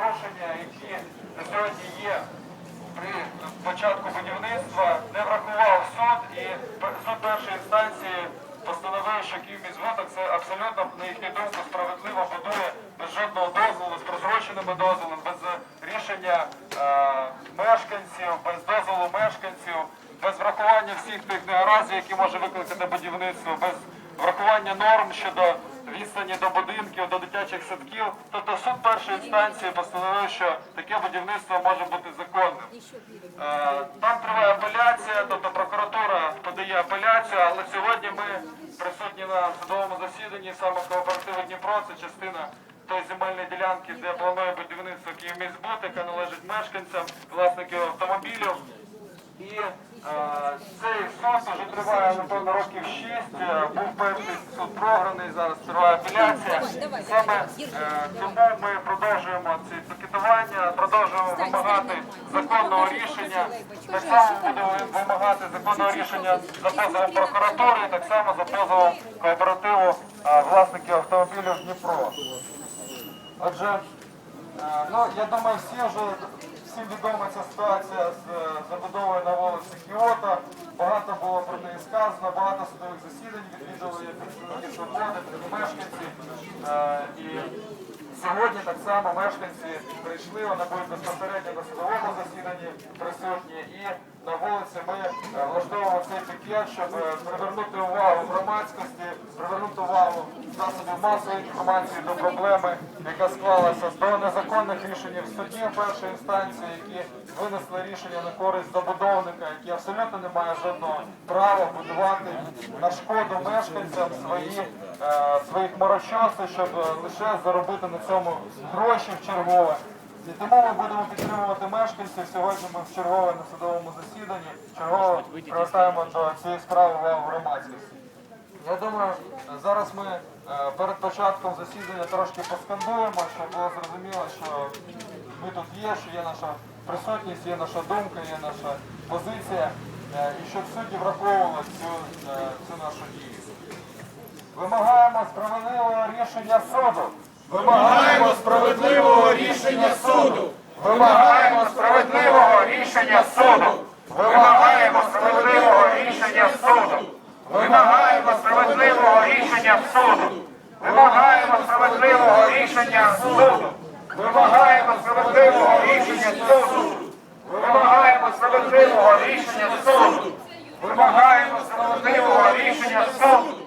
порушення, які на сьогодні є при початку будівництва, не врахував суд. І суд першої інстанції постановив, що Київміськводок це абсолютно, на їхню думку, справедливо будує без жодного дозволу, з прозроченими дозволами, без рішення е, мешканців, без дозволу мешканців, без врахування всіх тих негараздів, які може викликати будівництво, без врахування норм щодо відстані до будинків, до дитячих садків. Тобто суд першої інстанції постановив, що таке будівництво може бути законним. Е, Там триває апеляція, тобто прокуратура подає апеляцію, але сьогодні ми присутні на судовому засіданні саме кооперативу Дніпро, це частина тої земельної ділянки, де планує будівництво Київміськбуд, яка належить мешканцям, власників автомобілів. І е, цей суд вже триває, напевно, років 6. Е, був перший суд програний, зараз триває апеляція. Саме е, тому ми продовжуємо ці пікетування, продовжуємо вимагати законного рішення. Так само будемо вимагати законного рішення за позовом прокуратури, так само за позовом кооперативу е, власників автомобілів Дніпро. Отже, е, ну я думаю, всі вже всім відома ця ситуація з забудовою на вулиці Кіото. Багато було про неї сказано, багато судових засідань відвідували представники свободи, мешканці. Е, І сьогодні так само мешканці прийшли, вони будуть безпосередньо на судовому засіданні присутні. І на вулиці ми е, влаштовуємо цей пікет, щоб е, привернути увагу громадськості, привернути увагу засобів масової інформації до проблеми, яка склалася до незаконних рішень в суді першої інстанції, які винесли рішення на користь забудовника, який абсолютно не має жодного права будувати на шкоду мешканцям свої, е, своїх марочоси, щоб лише заробити на цьому гроші в чергове. І тому ми будемо підтримувати мешканців. Сьогодні ми в чергове на судовому засіданні чергово привертаємо до цієї справи увагу громадськості. Я думаю, зараз ми е, перед початком засідання трошки поскандуємо, щоб було зрозуміло, що ми тут є, що є наша присутність, є наша думка, є наша позиція, е, і щоб судді враховували цю, е, цю нашу дію. Вимагаємо справедливого рішення суду. Вимагаємо справедливого рішення суду. Вимагаємо справедливого рішення суду. Вимагаємо справедливого рішення суду. Вимагаємо справедливого рішення суду. Вимагаємо справедливого рішення суду. Вимагаємо справедливого рішення суду. Вимагаємо справедливого рішення суду. Вимагаємо справедливого рішення суду.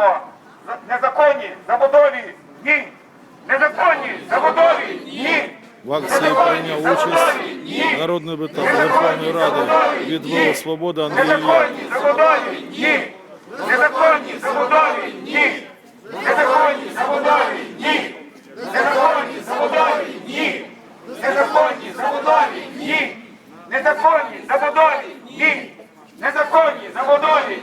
Скажемо незаконні забудові ні! Незаконні забудові ні! В акції прийняв участь народний депутат Верховної Ради від «Волос Свобода Андрій. Незаконні забудові ні! Незаконні забудові ні! Незаконні забудові ні! Незаконні забудові ні! Незаконні забудові ні! Незаконні забудові ні! Незаконні забудові